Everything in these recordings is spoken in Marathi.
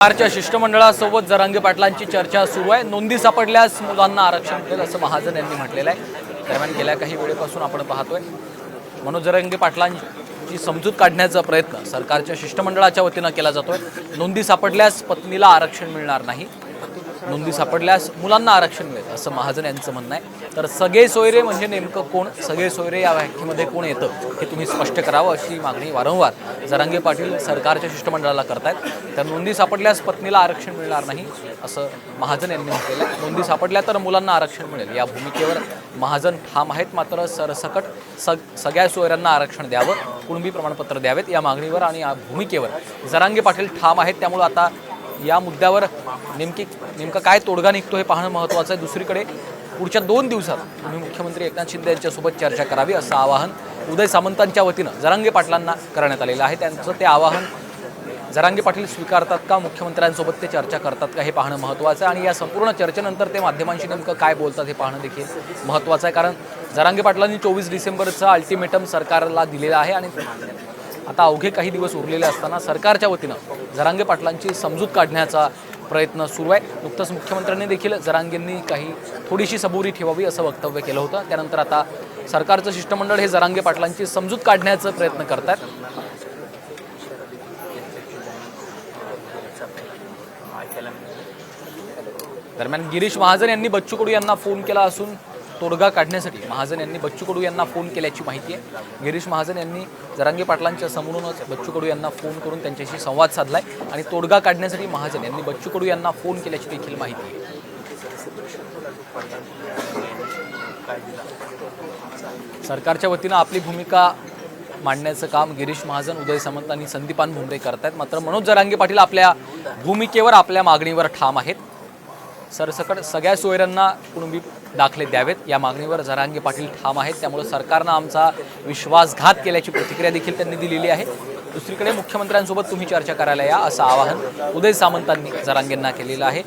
सरकारच्या शिष्टमंडळासोबत जरांगे पाटलांची चर्चा सुरू आहे. नोंदी सापडल्यास मुलांना आरक्षण मिळेल असं महाजन यांनी म्हटलेलं आहे. दरम्यान गेल्या काही वेळेपासून आपण पाहतोय मनोज जरांगे पाटलांची समजूत काढण्याचा प्रयत्न सरकारच्या शिष्टमंडळाच्या वतीनं केला जातोय. नोंदी सापडल्यास पत्नीला आरक्षण मिळणार नाही. नोंदी सापडल्यास मुलांना आरक्षण मिळेल असं महाजन यांचं म्हणणं आहे. तर सगळे सोयरे म्हणजे नेमकं कोण? सगळे सोयरे या व्याख्येमध्ये कोण येतं? हे तुम्ही स्पष्ट करावं अशी मागणी वारंवार जरांगे पाटील सरकारच्या शिष्टमंडळाला करतायत. तर नोंदी सापडल्यास पत्नीला आरक्षण मिळणार नाही असं महाजन यांनी म्हटलेलं आहे. नोंदी सापडल्या तर मुलांना आरक्षण मिळेल. या भूमिकेवर महाजन ठाम आहेत मात्र सरसकट सग सगळ्या सोयऱ्यांना आरक्षण द्यावं कुणबी प्रमाणपत्र द्यावेत या मागणीवर आणि या भूमिकेवर. जरांगे पाटील ठाम आहेत त्यामुळं आता या मुद्द्यावर नेमकी नेमका काय तोडगा निघतो हे पाहणं महत्त्वाचं आहे. दुसरीकडे पुढच्या दोन दिवसात तुम्ही मुख्यमंत्री एकनाथ शिंदे यांच्यासोबत चर्चा करावी असं आवाहन उदय सामंतांच्या वतीनं जरांगे पाटलांना करण्यात आलेलं आहे. त्यांचं ते आवाहन जरांगे पाटील स्वीकारतात का? मुख्यमंत्र्यांसोबत ते चर्चा करतात का? हे पाहणं महत्त्वाचं आहे आणि या संपूर्ण चर्चेनंतर ते माध्यमांशी नेमकं काय बोलतात हे पाहणं देखील महत्त्वाचं आहे. कारण जरांगे पाटलांनी चोवीस डिसेंबरचं अल्टिमेटम सरकारला दिलेलं आहे आणि आता अवघे काही दिवस उरलेले असताना सरकारच्या वतीनं जरांगे पाटलांची समजूत काढण्याचा प्रयत्न सुरू आहे. नुकतंच मुख्यमंत्र्यांनी देखील जरांगेंनी काही थोडीशी सबुरी ठेवावी असं वक्तव्य केलं होतं. त्यानंतर आता सरकारचं शिष्टमंडळ हे जरांगे पाटलांची समजूत काढण्याचा प्रयत्न करत आहेत दरम्यान गिरीश महाजन यांनी बच्चू कडू यांना फोन केला असून तोडगा काढण्यासाठी महाजन यांनी बच्चू कडू यांना फोन केल्याची माहिती आहे. गिरीश महाजन यांनी जरांगे पाटलांच्या समोरूनच बच्चू कडू यांना फोन करून त्यांच्याशी संवाद साधलाय आणि तोडगा काढण्यासाठी महाजन यांनी बच्चू कडू यांना फोन केल्याची देखील माहिती आहे. सरकारच्या वतीनं आपली भूमिका मांडण्याचं काम गिरीश महाजन उदय सामंत आणि संदीपान भुमरे करतायत. मात्र मनोज जरांगे पाटील आपल्या भूमिकेवर आपल्या मागणीवर ठाम आहेत. सरसकट सगळ्या सोयऱ्यांना कुणबी दाखले द्यावेत. या मागणीवर जरांगे पाटील ठाम आहेत. त्यामुळे सरकारनं आमचा विश्वासघात केल्याची प्रतिक्रिया देखील त्यांनी दिलेली आहे. दुसरीकडे मुख्यमंत्र्यांसोबत तुम्ही चर्चा करायला या असं आवाहन उदय सामंतांनी जरांगेंना केलेलं आहे.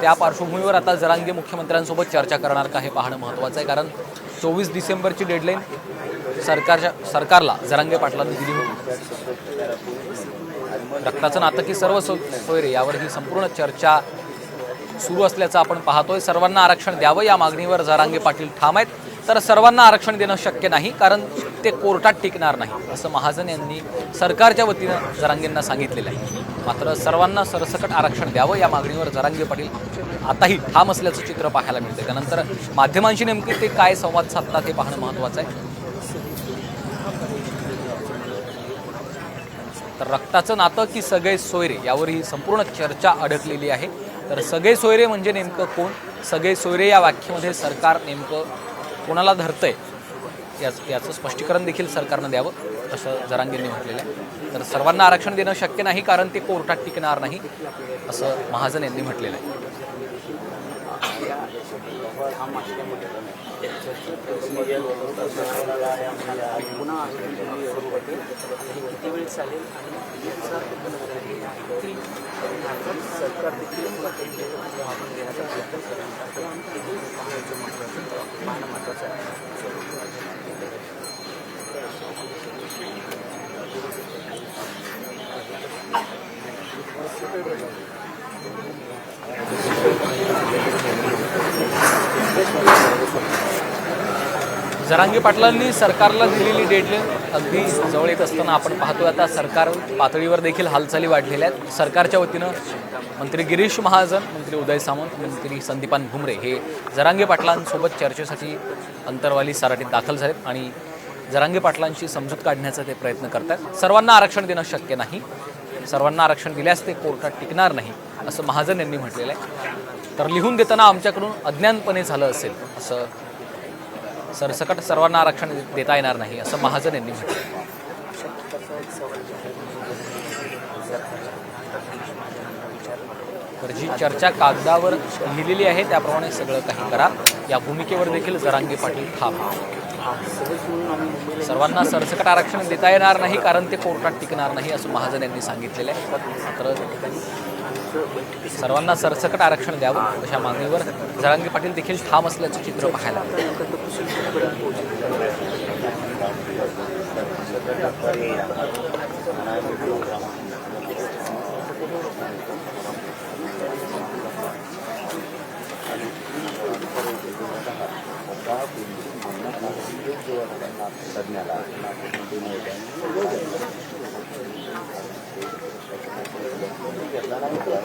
त्या पार्श्वभूमीवर आता जरांगे मुख्यमंत्र्यांसोबत चर्चा करणार का हे पाहणं महत्त्वाचं आहे. कारण चोवीस डिसेंबरची डेडलाईन सरकारच्या सरकारला जरांगे पाटलांनी दिली होती. रक्ताचं नातं की सर्व सो सोयरे यावर ही संपूर्ण चर्चा सुरू असल्याचं आपण पाहतोय. सर्वांना आरक्षण द्यावं या मागणीवर जरांगे पाटील ठाम आहेत. तर सर्वांना आरक्षण देणं शक्य नाही कारण ते कोर्टात टिकणार नाही असं महाजन यांनी सरकारच्या वतीनं जरांगेंना सांगितलेलं आहे. मात्र सर्वांना सरसकट आरक्षण द्यावं या मागणीवर जरांगे पाटील आताही ठाम असल्याचं चित्र पाहायला मिळतं त्यानंतर माध्यमांशी नेमके ते काय संवाद साधतात हे पाहणं महत्त्वाचं आहे. तर रक्ताचं नातं की सगळे सोयरे यावर ही संपूर्ण चर्चा अडकलेली आहे. तर सगळे सोयरे म्हणजे नेमकं कोण? सगळे सोयरे या व्याख्येमध्ये सरकार नेमकं कोणाला धरतंय? याच याचं स्पष्टीकरण देखील सरकारनं द्यावं असं जरांगेंनी म्हटलेलं आहे. तर सर्वांना आरक्षण देणं शक्य नाही कारण ते कोर्टात टिकणार नाही असं महाजन यांनी म्हटलेलं आहे. किती वेळ चालेल सरकार देखील आपण घेण्याचा प्रयत्न करेल पाहणं महत्वाचं आहे जरांगे पाटलांनी सरकारला दिलेली डेडलाईन अगदी जवळ येत असताना आपण पाहतोय आता सरकार पातळीवर देखील हालचाली वाढलेल्या आहेत. सरकारच्या वतीनं मंत्री गिरीश महाजन मंत्री उदय सामंत मंत्री संदीपान भुमरे हे जरांगे पाटलांसोबत चर्चेसाठी अंतरवाली सराटीत दाखल झालेत आणि जरांगे पाटलांशी समजूत काढण्याचा ते प्रयत्न करतात सर्वांना आरक्षण देणं शक्य नाही. सर्वांना आरक्षण दिल्यास ते कोर्टात टिकणार नाही असं महाजन यांनी म्हटलेलं आहे. तर लिहून देताना आमच्याकडून अज्ञानपणे झालं असेल असं सरसकट सर्वांना आरक्षण देता येणार नाही असं महाजन यांनी म्हटलं. तर जी चर्चा कागदावर लिहिलेली आहे त्याप्रमाणे सगळं काही करा. या भूमिकेवर देखील जरांगे पाटील ठाम. सर्वांना सरसकट आरक्षण देता येणार नाही कारण ते कोर्टात टिकणार नाही असं महाजन यांनी सांगितलेलं आहे. मात्र सर्वांना सरसकट आरक्षण द्यावं अशा मागणीवर जरांगी पाटील देखील ठाम असल्याचं चित्र पाहायला तज्ञाला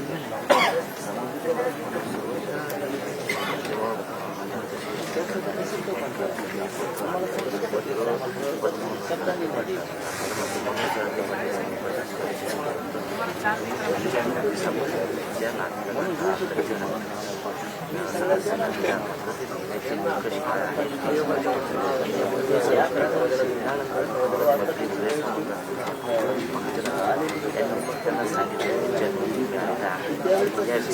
मिळतं.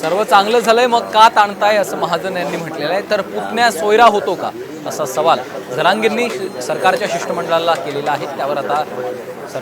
सर्व चांगलं झालंय मग का ताणताय असं महाजन यांनी म्हटलेलं आहे. तर पुतण्या सोयरा होतो का? असा सवाल जरांगींनी सरकारच्या शिष्टमंडळाला केलेला आहे. त्यावर आता